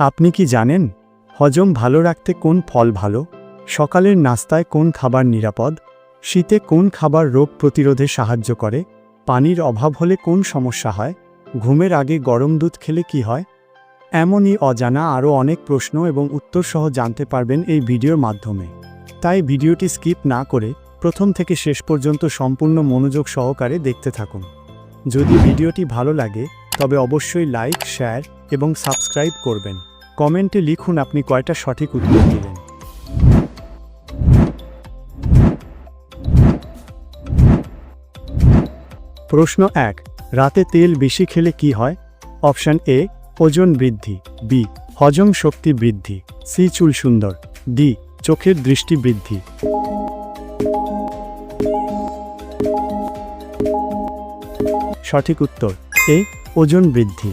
আপনি কি জানেন হজম ভালো রাখতে কোন ফল ভালো? সকালের নাস্তায় কোন খাবার নিরাপদ? শীতে কোন খাবার রোগ প্রতিরোধে সাহায্য করে? পানির অভাব হলে কোন সমস্যা হয়? ঘুমের আগে গরম দুধ খেলে কি হয়? এমনই অজানা আরও অনেক প্রশ্ন এবং উত্তর সহ জানতে পারবেন এই ভিডিওর মাধ্যমে। তাই ভিডিওটি স্কিপ না করে প্রথম থেকে শেষ পর্যন্ত সম্পূর্ণ মনোযোগ সহকারে দেখতে থাকুন। যদি ভিডিওটি ভালো লাগে, তবে অবশ্যই লাইক, শেয়ার এবং সাবস্ক্রাইব করবেন। কমেন্টে লিখুন আপনি কয়টা সঠিক উত্তর দিলেন। প্রশ্ন এক, রাতে তেল বেশি খেলে কি হয়? অপশন এ, ওজন বৃদ্ধি, বি, হজম শক্তি বৃদ্ধি, সি, চুল সুন্দর, ডি, চোখের দৃষ্টি বৃদ্ধি। সঠিক উত্তর, এ, ওজন বৃদ্ধি।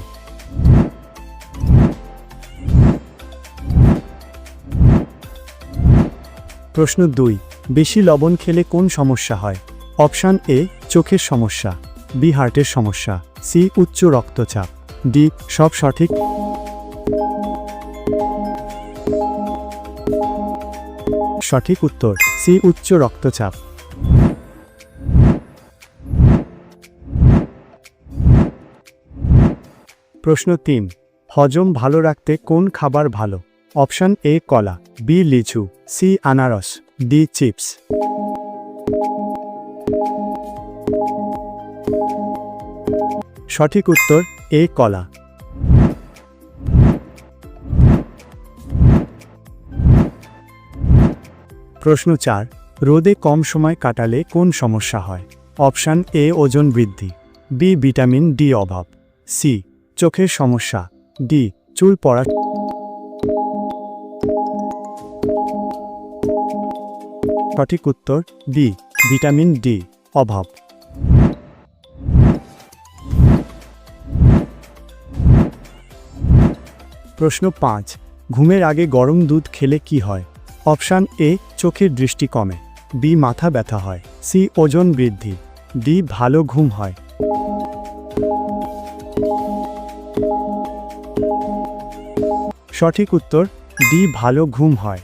প্রশ্ন দুই, বেশি লবণ খেলে কোন সমস্যা হয়? অপশান এ, চোখের সমস্যা, বি, হার্টের সমস্যা, সি, উচ্চ রক্তচাপ, ডি, সব সঠিক সঠিক উত্তর, সি, উচ্চ রক্তচাপ। প্রশ্ন তিন, হজম ভালো রাখতে কোন খাবার ভালো? অপশন এ কলা, বি লিচু, সি আনারস, ডি চিপস। সঠিক উত্তর, এ কলা। প্রশ্ন চার, রোদে কম সময় কাটালে কোন সমস্যা হয়? অপশান এ, ওজন বৃদ্ধি। বি, ভিটামিন ডি অভাব। সি, চোখের সমস্যা। ডি, চুল পড়া সঠিক উত্তর ডি ভিটামিন ডি, অভাব। প্রশ্ন পাঁচ, ঘুমের আগে গরম দুধ খেলে কি হয়? অপশান এ, চোখের দৃষ্টি কমে। বি, মাথা ব্যথা হয়। সি, ওজন বৃদ্ধি। ডি, ভালো ঘুম হয়। সঠিক উত্তর, ডি, ভালো ঘুম হয়।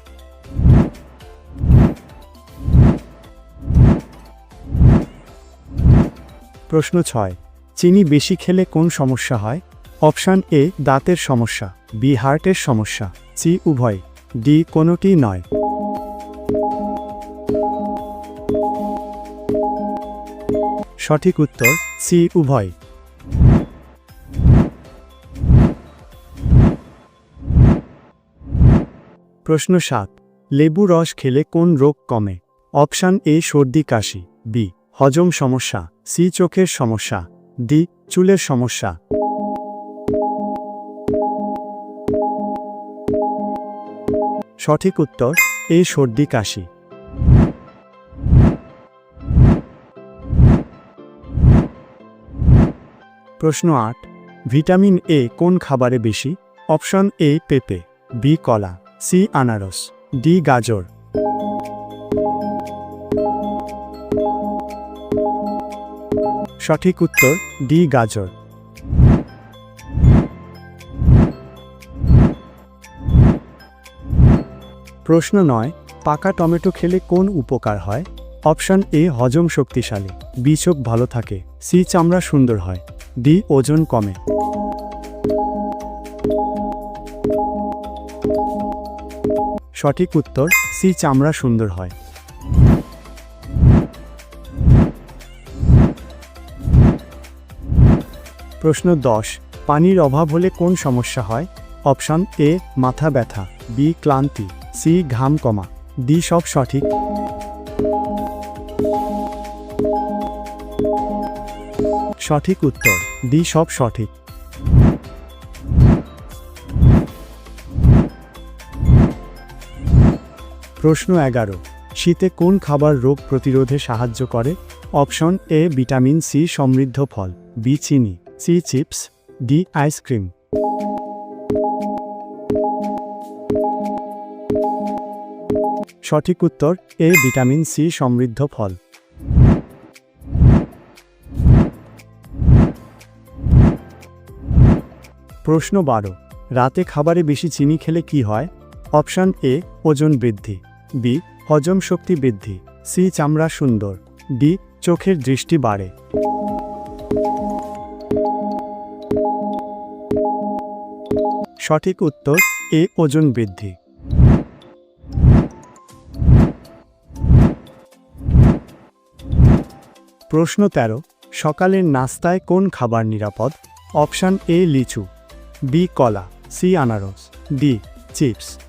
প্রশ্ন ছয়, চিনি বেশি খেলে কোন সমস্যা হয়? অপশান এ, দাঁতের সমস্যা, বি, হার্টের সমস্যা, সি, উভয়, ডি কোনোটি নয়। সঠিক উত্তর, সি, উভয়। প্রশ্ন সাত, লেবু রস খেলে কোন রোগ কমে? অপশান এ, সর্দি, কাশি, বি হজম সমস্যা, সি চোখের সমস্যা, ডি চুলের সমস্যা। সঠিক উত্তর, এ সর্দি কাশি। প্রশ্ন আট, ভিটামিন এ কোন খাবারে বেশি? অপশন এ পেঁপে, বি কলা, সি আনারস, ডি গাজর। সঠিক উত্তর ডি, গাজর। প্রশ্ন নয়, পাকা টমেটো খেলে কোন উপকার হয়? অপশন এ, হজম শক্তিশালী। বি, চোখ ভালো থাকে। সি, চামড়া সুন্দর হয়। ডি, ওজন কমে। সঠিক উত্তর, সি, চামড়া সুন্দর হয়। প্রশ্ন দশ, পানির অভাব হলে কোন সমস্যা হয়? অপশন এ, মাথা ব্যথা, বি, ক্লান্তি, সি, ঘাম কমা, ডি, সব সঠিক। সঠিক উত্তর, ডি, সব সঠিক। প্রশ্ন এগারো, শীতে কোন খাবার রোগ প্রতিরোধে সাহায্য করে? অপশন এ, ভিটামিন সি, সমৃদ্ধ ফল, বি, চিনি। C chips D ice cream সঠিক উত্তর এ ভিটামিন সি সমৃদ্ধ ফল। প্রশ্ন বারো রাতে খাবারে বেশি চিনি খেলে কি হয়? অপশান এ, ওজন বৃদ্ধি। বি, হজম শক্তি বৃদ্ধি। সি চামড়া সুন্দর ডি চোখের দৃষ্টি বাড়ে সঠিক উত্তর, এ ওজন বৃদ্ধি। প্রশ্ন তেরো, সকালের নাস্তায় কোন খাবার নিরাপদ? অপশান এ, লিচু। বি, কলা। সি, আনারস। D, chips.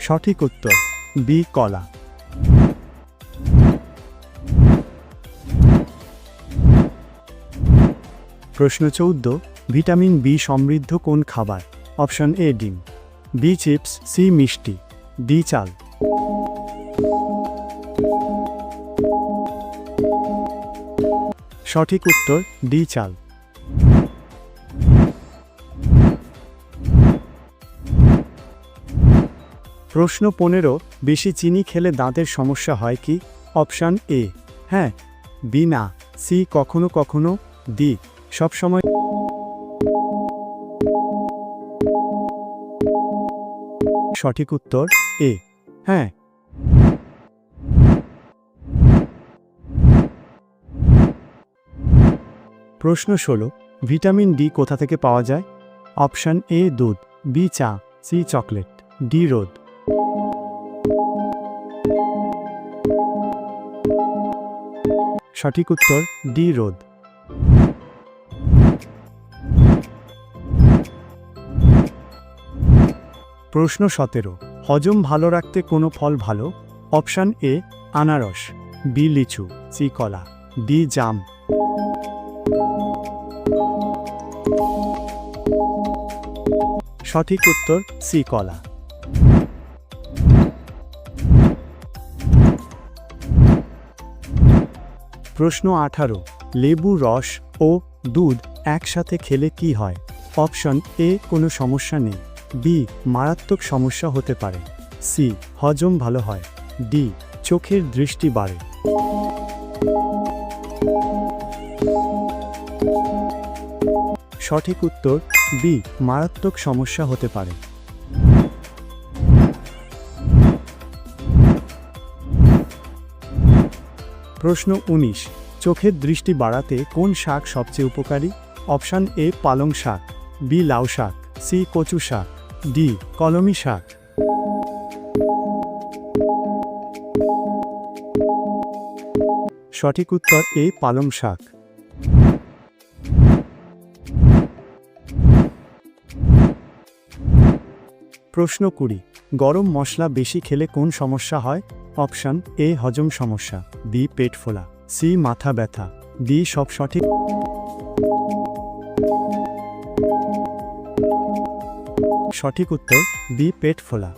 সঠিক উত্তর, বি, কলা। প্রশ্ন চৌদ্দ, ভিটামিন বি সমৃদ্ধ কোন খাবার? অপশন এ, ডিম। B, chips. সি, মিষ্টি। ডি, চাল। সঠিক উত্তর, ডি, চাল। প্রশ্ন পনেরো, বেশি চিনি খেলে দাঁতের সমস্যা হয় কি? Option A. হ্যাঁ। বি, না। সি, কখনো কখনো ডি। সবসময় সঠিক উত্তর এ। হ্যাঁ। প্রশ্ন ষোলো, ভিটামিন ডি কোথা থেকে পাওয়া যায়? অপশান এ, দুধ, বি, চা, সি, চকলেট, ডি, রোদ। সঠিক উত্তর, ডি, রোদ। প্রশ্ন সতেরো, হজম ভালো রাখতে কোনো ফল ভালো? অপশান এ, আনারস, বি, লিচু, সি, কলা, ডি, জাম। সঠিক উত্তর, সি, কলা। প্রশ্ন আঠারো, লেবু, রস ও দুধ একসাথে খেলে কি হয়? অপশন এ, কোনো সমস্যা নেই। বি, মারাত্মক সমস্যা হতে পারে। সি, হজম ভালো হয়। ডি, চোখের দৃষ্টি বাড়ে। সঠিক উত্তর, বি, মারাত্মক সমস্যা হতে পারে। প্রশ্ন উনিশ, চোখের দৃষ্টি বাড়াতে কোন শাক সবচেয়ে উপকারী? অপশান এ, পালং শাক, বি, লাউ শাক, সি, কচু শাক। ডি কলমি শাক। সঠিক উত্তর এ, পালং শাক। প্রশ্ন কুড়ি, গরম মশলা বেশি খেলে কোন সমস্যা হয়? অপশান এ, হজম সমস্যা, বি, পেট ফোলা, সি, মাথা ব্যথা, ডি, সব সঠিক সঠিক উত্তর বি পেট ফোলা।